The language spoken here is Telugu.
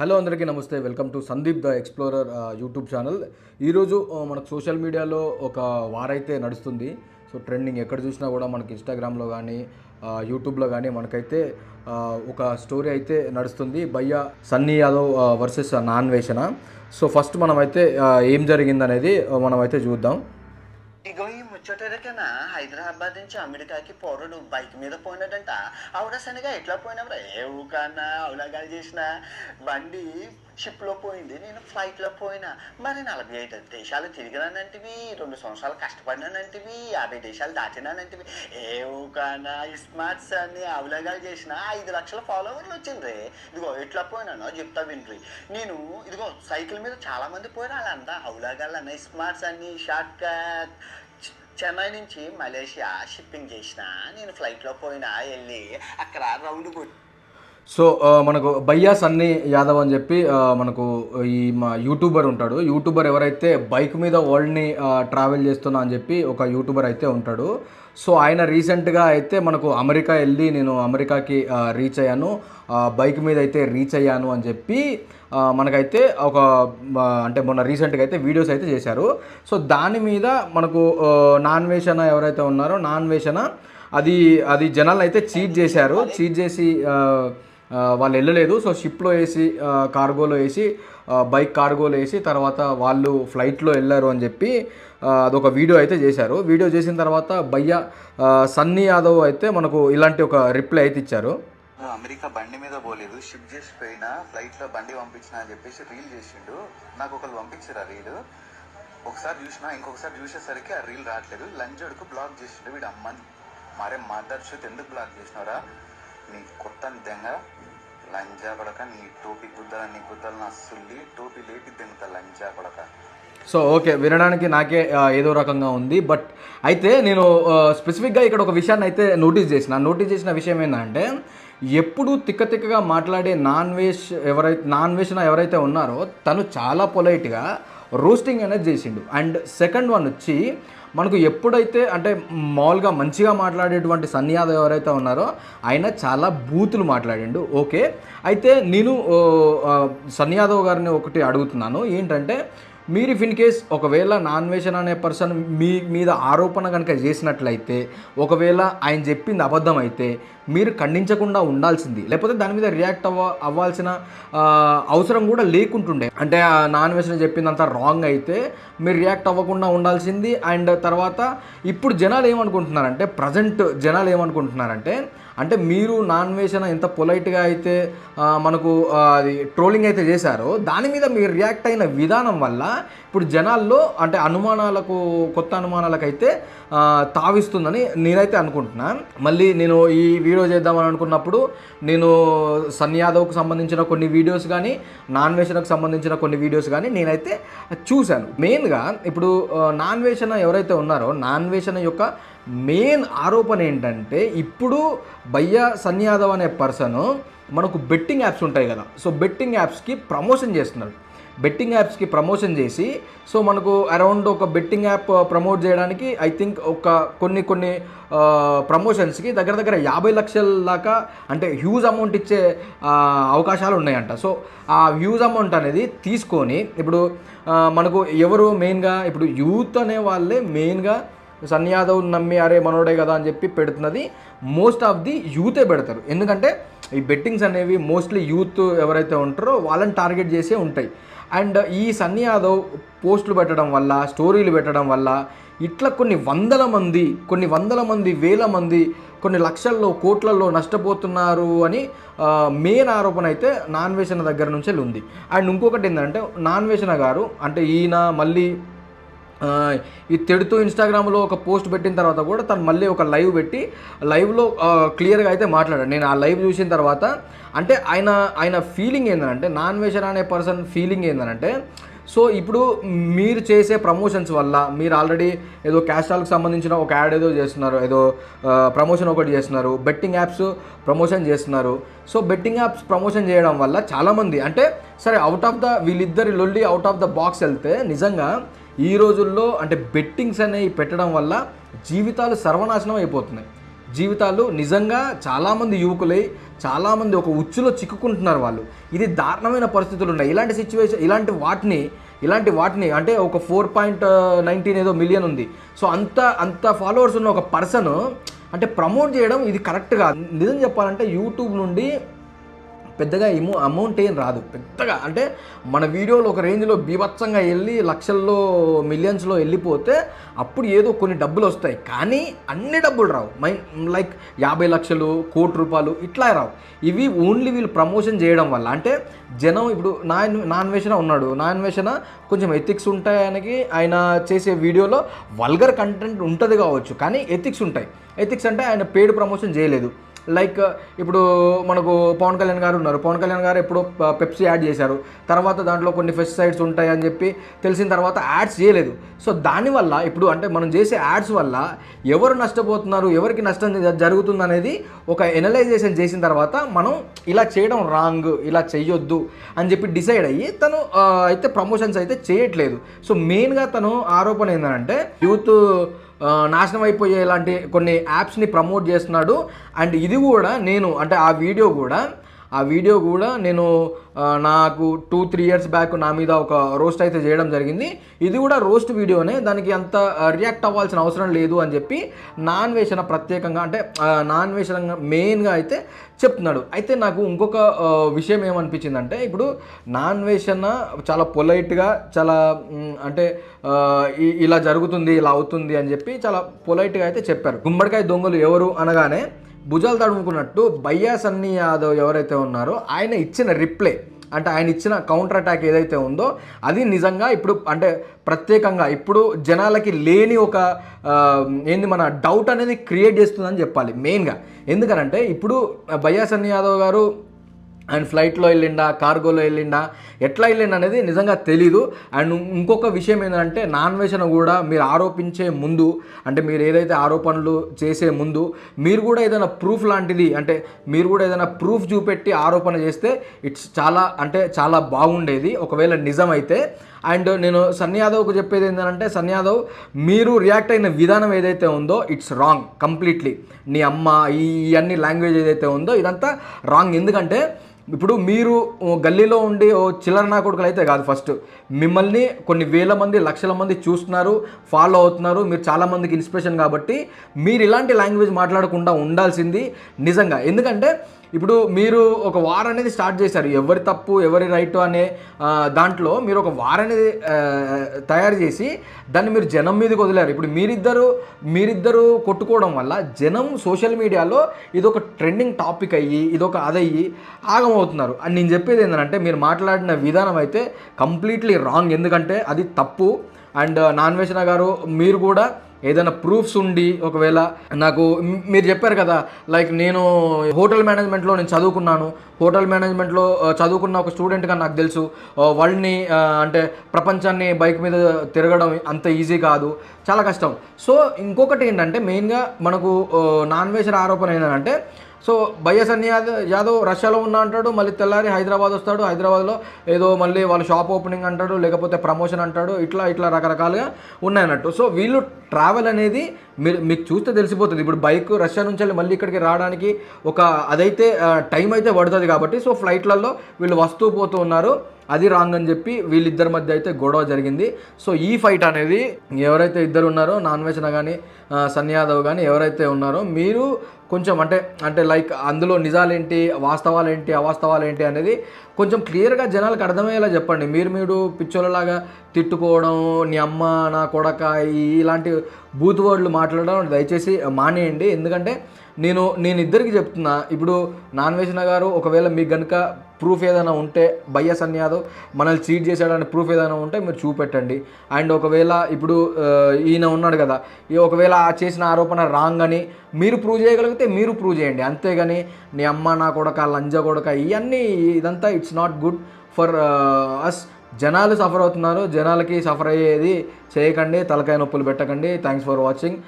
హలో అందరికీ నమస్తే welcome to Sandeep the explorer YouTube channel. ఈరోజు మనకు సోషల్ మీడియాలో ఒక వారైతే నడుస్తుంది. సో ట్రెండింగ్ ఎక్కడ చూసినా కూడా మనకి ఇన్స్టాగ్రామ్లో కానీ యూట్యూబ్లో కానీ మనకైతే ఒక స్టోరీ అయితే నడుస్తుంది. భయ్య Sunny Yadav versus Naa Anveshana so first మనమైతే ఏం జరిగిందనేది మనమైతే చూద్దాం. ఇగో కన్నా హైదరాబాద్ నుంచి అమెరికాకి పౌరుడు బైక్ మీద పోయినాడంట. ఆవిడ సనిగా ఎట్లా పోయినావురా? ఏ ఊకన్నా అవులాగా చేసిన. బండి షిప్లో పోయింది నేను ఫ్లైట్లో పోయినా. మరి నలభై ఐదు దేశాలు తిరిగినానంటివి రెండు సంవత్సరాలు కష్టపడినానంటివి యాభై దేశాలు దాటినానంటివి. ఏ ఊకన్నా స్మార్ట్స్ అన్ని అవలగాలు చేసిన ఐదు లక్షల ఫాలోవర్లు వచ్చింది ఇదిగో ఎట్లా పోయినానో చెప్తా విండ్రి నేను ఇదిగో సైకిల్ మీద చాలా మంది పోయినా వాళ్ళంతా. అన్నాయి స్మార్ట్స్ అన్ని షార్ట్ కట్ చెన్నై నుంచి మలేషియా షిప్పింగ్ చేసిన నేను ఫ్లైట్లో పోయినా వెళ్ళి అక్కడ రౌండ్ కొట్టి సో మనకు భయ్యా సన్నీ యాదవ్ అని చెప్పి మనకు ఈ మా యూట్యూబర్ ఉంటాడు. యూట్యూబర్ ఎవరైతే బైక్ మీద వరల్డ్ని ట్రావెల్ చేస్తున్నా అని చెప్పి ఒక యూట్యూబర్ అయితే ఉంటాడు. సో ఆయన రీసెంట్గా అయితే మనకు అమెరికా వెళ్ళి నేను అమెరికాకి రీచ్ అయ్యాను. బైక్ మీద అయితే రీచ్ అయ్యాను అని చెప్పి మనకైతే ఒక అంటే మొన్న రీసెంట్గా అయితే వీడియోస్ అయితే చేశారు. సో దాని మీద మనకు నాన్ వేషణ ఎవరైతే ఉన్నారో నాన్ వేషణ అది అది జనాలు అయితే చీట్ చేశారు. చీట్ చేసి వాళ్ళు వెళ్ళలేదు. సో షిప్లో వేసి కార్గోలో వేసి బైక్ కార్గోలో వేసి తర్వాత వాళ్ళు ఫ్లైట్లో వెళ్ళారు అని చెప్పి అదొక వీడియో అయితే చేశారు. వీడియో చేసిన తర్వాత భయ్య సన్నీ యాదవ్ అయితే మనకు ఇలాంటి ఒక రిప్లై అయితే ఇచ్చారు. అమెరికా బండి మీద పోలేదు. షిప్ చేసి పోయినా ఫ్లైట్లో బండి పంపించిన అని చెప్పేసి రీల్ చేసిండు. నాకు ఒకరు పంపించారు ఆ రీల్ ఒకసారి చూసినా ఇంకొకసారి చూసేసరికి ఆ రీల్ రావట్లేదు. లంచోడుకు బ్లాక్ చేసిండు వీడు అమ్మని. మరే మదర్ షూత్ ఎందుకు బ్లాక్ చేసినారా నీ కొత్త దెంగ లంజా నీ టోపీ గుద్దల నీ గుద్దలు నా సుల్లి టోపీ లేపి దెంగత లంజా సో ఓకే వినడానికి నాకే ఏదో రకంగా ఉంది. బట్ అయితే నేను స్పెసిఫిక్గా ఇక్కడ ఒక విషయాన్ని అయితే నోటీస్ చేసిన. నోటీస్ చేసిన విషయం ఏంటంటే ఎప్పుడు తిక్క తిక్కగా మాట్లాడే నాన్ వెజ్ ఎవరైతే నాన్ వెజ్న ఎవరైతే ఉన్నారో తను చాలా పొలైట్గా రోస్టింగ్ అనేది చేసిండు. అండ్ సెకండ్ వన్ వచ్చి మనకు ఎప్పుడైతే అంటే మామూలుగా మంచిగా మాట్లాడేటువంటి సన్నీ యాదవ్ ఎవరైతే ఉన్నారో ఆయన చాలా బూతులు మాట్లాడిండు. ఓకే? అయితే నేను ఓ, సన్నీ యాదవ్ గారిని ఒకటి అడుగుతున్నాను. ఏంటంటే మీరు ఇఫ్ ఇన్ కేస్ ఒకవేళ నాన్ వేషన్ అనే పర్సన్ మీ మీద ఆరోపణ కనుక చేసినట్లయితే ఒకవేళ ఆయన చెప్పింది అబద్ధం అయితే మీరు ఖండించకుండా ఉండాల్సింది. లేకపోతే దాని మీద రియాక్ట్ అవ్వ అవ్వాల్సిన అవసరం కూడా లేకుంటుండే. అంటే ఆ నాన్ వేషన్ చెప్పిందంతా రాంగ్ అయితే మీరు రియాక్ట్ అవ్వకుండా ఉండాల్సింది. అండ్ తర్వాత ఇప్పుడు జనాలు ఏమనుకుంటున్నారంటే ప్రజెంట్ జనాలు ఏమనుకుంటున్నారంటే అంటే మీరు నాన్ వేషన్ ఎంత పొలైట్గా అయితే మనకు అది ట్రోలింగ్ అయితే చేశారో దాని మీద మీరు రియాక్ట్ అయిన విధానం వల్ల ఇప్పుడు జనాల్లో అంటే అనుమానాలకు కొత్త అనుమానాలకు అయితే తావిస్తుందని నేనైతే అనుకుంటున్నా. మళ్ళీ నేను ఈ వీడియో చేద్దామని అనుకున్నప్పుడు నేను సన్ యాదవ్కు సంబంధించిన కొన్ని వీడియోస్ కానీ నాన్ వేషణకు సంబంధించిన కొన్ని వీడియోస్ కానీ నేనైతే చూశాను. మెయిన్గా ఇప్పుడు నాన్ వేషణ ఎవరైతే ఉన్నారో నాన్ వేషణ యొక్క మెయిన్ ఆరోపణ ఏంటంటే ఇప్పుడు భయ్య సన్యాదవ్ అనే పర్సన్ మనకు బెట్టింగ్ యాప్స్ ఉంటాయి కదా. సో బెట్టింగ్ యాప్స్కి ప్రమోషన్ చేస్తున్నారు. బెట్టింగ్ యాప్స్కి ప్రమోషన్ చేసి సో మనకు అరౌండ్ ఒక బెట్టింగ్ యాప్ ప్రమోట్ చేయడానికి ఐ థింక్ ఒక కొన్ని కొన్ని ప్రమోషన్స్కి దగ్గర దగ్గర యాభై లక్షల దాకా అంటే హ్యూజ్ అమౌంట్ ఇచ్చే అవకాశాలు ఉన్నాయంట. సో ఆ హ్యూజ్ అమౌంట్ అనేది తీసుకొని ఇప్పుడు మనకు ఎవరు మెయిన్గా ఇప్పుడు యూత్ అనే వాళ్ళే మెయిన్గా సన్నీ యాదవ్ నమ్మి అరే మనోడే కదా అని చెప్పి పెడుతున్నది మోస్ట్ ఆఫ్ ది యూతే పెడతారు. ఎందుకంటే ఈ బెట్టింగ్స్ అనేవి మోస్ట్లీ యూత్ ఎవరైతే ఉంటారో వాళ్ళని టార్గెట్ చేసే ఉంటాయి. అండ్ ఈ సన్నీ యాదవ్ పోస్టులు పెట్టడం వల్ల స్టోరీలు పెట్టడం వల్ల ఇట్లా కొన్ని వందల మంది కొన్ని వందల మంది వేల మంది కొన్ని లక్షల్లో కోట్లలో నష్టపోతున్నారు అని మెయిన్ ఆరోపణ అయితే నాన్వేషణ దగ్గర నుంచి ఉంది. అండ్ ఇంకొకటి ఏంటంటే నాన్వేషణ గారు అంటే ఈయన మళ్ళీ ఈ తెడుతూ ఇన్స్టాగ్రామ్లో ఒక పోస్ట్ పెట్టిన తర్వాత కూడా తను మళ్ళీ ఒక లైవ్ పెట్టి లైవ్లో క్లియర్గా అయితే మాట్లాడాడు. నేను ఆ లైవ్ చూసిన తర్వాత అంటే ఆయన ఆయన ఫీలింగ్ ఏంటంటే నాన్ వేషన్ అనే పర్సన్ ఫీలింగ్ ఏంటంటే సో ఇప్పుడు మీరు చేసే ప్రమోషన్స్ వల్ల మీరు ఆల్రెడీ ఏదో క్యాస్టాల్కి సంబంధించిన ఒక యాడ్ ఏదో చేస్తున్నారు ఏదో ప్రమోషన్ ఒకటి చేస్తున్నారు బెట్టింగ్ యాప్స్ ప్రమోషన్ చేస్తున్నారు. సో బెట్టింగ్ యాప్స్ ప్రమోషన్ చేయడం వల్ల చాలామంది అంటే సరే అవుట్ ఆఫ్ ద వీళ్ళిద్దరి లొల్లి అవుట్ ఆఫ్ ద బాక్స్ వెళ్తే నిజంగా ఈ రోజుల్లో అంటే బెట్టింగ్స్ అనేవి పెట్టడం వల్ల జీవితాలు సర్వనాశనం అయిపోతున్నాయి. జీవితాలు నిజంగా చాలామంది యువకులై చాలామంది ఒక ఉచ్చులో చిక్కుకుంటున్నారు వాళ్ళు. ఇది దారుణమైన పరిస్థితులు ఉన్నాయి. ఇలాంటి సిచ్యువేషన్ ఇలాంటి వాటిని ఇలాంటి వాటిని అంటే ఒక ఫోర్ పాయింట్ నైన్టీన్ ఏదో మిలియన్ ఉంది. సో అంత అంత ఫాలోవర్స్ ఉన్న ఒక పర్సన్ అంటే ప్రమోట్ చేయడం ఇది కరెక్ట్ కాదు. నిజం చెప్పాలంటే యూట్యూబ్ నుండి పెద్దగా ఎమో అమౌంట్ ఏం రాదు. పెద్దగా అంటే మన వీడియోలు ఒక రేంజ్లో బీభత్సంగా వెళ్ళి లక్షల్లో మిలియన్స్లో వెళ్ళిపోతే అప్పుడు ఏదో కొన్ని డబ్బులు వస్తాయి. కానీ అన్ని డబ్బులు రావు. మై లైక్ యాభై లక్షలు కోటి రూపాయలు ఇట్లా రావు. ఇవి ఓన్లీ వీళ్ళు ప్రమోషన్ చేయడం వల్ల. అంటే జనం ఇప్పుడు నా నా ఉన్నాడు. నా అన్వేషణ కొంచెం ఎథిక్స్ ఉంటాయి ఆయన చేసే వీడియోలో వల్గర్ కంటెంట్ ఉంటుంది కావచ్చు. కానీ ఎథిక్స్ ఉంటాయి. ఎథిక్స్ అంటే ఆయన పేడ్ ప్రమోషన్ చేయలేదు. లైక్ ఇప్పుడు మనకు పవన్ కళ్యాణ్ గారు ఉన్నారు. పవన్ కళ్యాణ్ గారు ఎప్పుడో పెప్సీ యాడ్ చేశారు. తర్వాత దాంట్లో కొన్ని పెస్టిసైడ్స్ ఉంటాయి అని చెప్పి తెలిసిన తర్వాత యాడ్స్ చేయలేదు. సో దానివల్ల ఇప్పుడు అంటే మనం చేసే యాడ్స్ వల్ల ఎవరు నష్టపోతున్నారు ఎవరికి నష్టం జ- జరుగుతుంది అనేది ఒక ఎనలైజేషన్ చేసిన తర్వాత మనం ఇలా చేయడం రాంగ్ ఇలా చేయొద్దు అని చెప్పి డిసైడ్ అయ్యి తను అయితే ప్రమోషన్స్ అయితే చేయట్లేదు. సో మెయిన్గా తను ఆరోపణ ఏంటంటే యూత్ నాశనం అయిపోయే ఇలాంటి కొన్ని యాప్స్ని ప్రమోట్ చేస్తున్నాడు. అండ్ ఇది కూడా నేను అంటే ఆ వీడియో కూడా ఆ వీడియో కూడా నేను నాకు టూ త్రీ ఇయర్స్ బ్యాక్ నా మీద ఒక రోస్ట్ అయితే చేయడం జరిగింది. ఇది కూడా రోస్ట్ వీడియోనే దానికి అంత రియాక్ట్ అవ్వాల్సిన అవసరం లేదు అని చెప్పి నాన్ వేషణ ప్రత్యేకంగా అంటే నాన్ వేషణ మెయిన్గా అయితే చెప్తున్నాడు. అయితే నాకు ఇంకొక విషయం విషయం ఏమనిపించిందంటే ఇప్పుడు నాన్ వేషణ చాలా పొలైట్గా చాలా అంటే ఇలా జరుగుతుంది ఇలా అవుతుంది అని చెప్పి చాలా పొలైట్గా అయితే చెప్పారు. గుమ్మడికాయ దొంగలు ఎవరు అనగానే భుజాలు తడుముకున్నట్టు బయ్యా సన్నీ యాదవ్ ఎవరైతే ఉన్నారో ఆయన ఇచ్చిన రిప్లై అంటే ఆయన ఇచ్చిన కౌంటర్ అటాక్ ఏదైతే ఉందో అది నిజంగా ఇప్పుడు అంటే ప్రత్యేకంగా ఇప్పుడు జనాలకి లేని ఒక ఏంది మన డౌట్ అనేది క్రియేట్ చేస్తుందని చెప్పాలి మెయిన్గా ఎందుకనంటే ఇప్పుడు బయ్యా సన్నీ యాదవ్ గారు అండ్ ఫ్లైట్లో వెళ్ళిండా కార్గోలో వెళ్ళిండా ఎట్లా వెళ్ళిండా అనేది నిజంగా తెలీదు. అండ్ ఇంకొక విషయం ఏంటంటే నాన్ వేషన్ కూడా మీరు ఆరోపించే ముందు అంటే మీరు ఏదైతే ఆరోపణలు చేసే ముందు మీరు కూడా ఏదైనా ప్రూఫ్ లాంటిది అంటే మీరు కూడా ఏదైనా ప్రూఫ్ చూపెట్టి ఆరోపణ చేస్తే ఇట్స్ చాలా అంటే చాలా బాగుండేది. ఒకవేళ నిజమైతే అండ్ నేను సన్ యాదవ్కు చెప్పేది ఏంటంటే సన్ యాదవ్ మీరు రియాక్ట్ అయిన విధానం ఏదైతే ఉందో ఇట్స్ రాంగ్ కంప్లీట్లీ. నీ అమ్మ ఈ ఈ అన్ని లాంగ్వేజ్ ఏదైతే ఉందో ఇదంతా రాంగ్. ఎందుకంటే ఇప్పుడు మీరు గల్లీలో ఉండి ఓ చిల్లర నా కొడుకులు అయితే కాదు ఫస్ట్ మిమ్మల్ని కొన్ని వేల మంది లక్షల మంది చూస్తున్నారు ఫాలో అవుతున్నారు మీరు చాలామందికి ఇన్స్పిరేషన్ కాబట్టి మీరు ఇలాంటి లాంగ్వేజ్ మాట్లాడకుండా ఉండాల్సింది నిజంగా. ఎందుకంటే ఇప్పుడు మీరు ఒక వార్ అనేది స్టార్ట్ చేశారు. ఎవరి తప్పు ఎవరి రైట్ అనే దాంట్లో మీరు ఒక వార్ అనేది తయారు చేసి దాన్ని మీరు జనం మీదకి వదిలారు. ఇప్పుడు మీరిద్దరు మీరిద్దరు కొట్టుకోవడం వల్ల జనం సోషల్ మీడియాలో ఇదొక ట్రెండింగ్ టాపిక్ అయ్యి ఇది ఒక ఆగమవుతుంది. అవుతున్నారు. అని నేను చెప్పేది ఏంటంటే మీరు మాట్లాడిన విధానం అయితే కంప్లీట్లీ రాంగ్. ఎందుకంటే అది తప్పు. అండ్ నాన్వేషణ గారు మీరు కూడా ఏదైనా ప్రూఫ్స్ ఉండి ఒకవేళ నాకు మీరు చెప్పారు కదా లైక్ నేను హోటల్ మేనేజ్మెంట్లో నేను చదువుకున్నాను. హోటల్ మేనేజ్మెంట్లో చదువుకున్న ఒక స్టూడెంట్గా నాకు తెలుసు. వరల్డ్ని అంటే ప్రపంచాన్ని బైక్ మీద తిరగడం అంత ఈజీ కాదు. చాలా కష్టం. సో ఇంకొకటి ఏంటంటే మెయిన్గా మనకు నాన్ వేసిన ఆరోపణ ఏంటంటే సో బయ్యసన్ యాదవ్ యాదవ్ రష్యాలో ఉన్నా అంటాడు మళ్ళీ తెల్లారి హైదరాబాద్ వస్తాడు హైదరాబాద్లో ఏదో మళ్ళీ వాళ్ళ షాప్ ఓపెనింగ్ అంటాడు లేకపోతే ప్రమోషన్ అంటాడు ఇట్లా ఇట్లా రకరకాలుగా ఉన్నాయన్నట్టు సో వీళ్ళు ట్రావెల్ అనేది మీరు మీకు చూస్తే తెలిసిపోతుంది. ఇప్పుడు బైక్ రష్యా నుంచి వెళ్ళి మళ్ళీ ఇక్కడికి రావడానికి ఒక అదైతే టైం అయితే పడుతుంది కాబట్టి సో ఫ్లైట్లలో వీళ్ళు వస్తూ పోతూ ఉన్నారు. అది రాంగ్ అని చెప్పి వీళ్ళిద్దరి మధ్య అయితే గొడవ జరిగింది. సో ఈ ఫైట్ అనేది ఎవరైతే ఇద్దరు ఉన్నారో నాన్ వెజ్న కానీ సన్యాదవ్ కానీ ఎవరైతే ఉన్నారో మీరు కొంచెం అంటే అంటే లైక్ అందులో నిజాలేంటి వాస్తవాలేంటి అవాస్తవాలేంటి అనేది కొంచెం క్లియర్గా జనాలకు అర్థమయ్యేలా చెప్పండి. మీరు మీరు పిచ్చోళ్ళలాగా తిట్టుకోవడం నీ అమ్మ నా కొడక ఇలాంటి బూత్ వర్డ్లు మాట్లాడడం దయచేసి మానేయండి. ఎందుకంటే నేను నేను ఇద్దరికి చెప్తున్నా. ఇప్పుడు నాన్ వేసిన గారు ఒకవేళ మీకు కనుక ప్రూఫ్ ఏదైనా ఉంటే బయ్యస్ యాదవ్ మనల్ని చీట్ చేశాడని ప్రూఫ్ ఏదైనా ఉంటే మీరు చూపెట్టండి. అండ్ ఒకవేళ ఇప్పుడు ఈయన ఉన్నాడు కదా ఈ ఒకవేళ ఆ చేసిన ఆరోపణ రాంగ్ అని మీరు ప్రూవ్ చేయగలిగితే మీరు ప్రూవ్ చేయండి. అంతేగాని నీ అమ్మ నా కొడక లంజ కొడక ఇవన్నీ ఇదంతా it's not good for us జనాలు సఫర్ అవుతున్నారు. జనాలకి సఫర్ అయ్యేది చేయకండి. తలకాయ నొప్పులు పెట్టకండి. Thanks for watching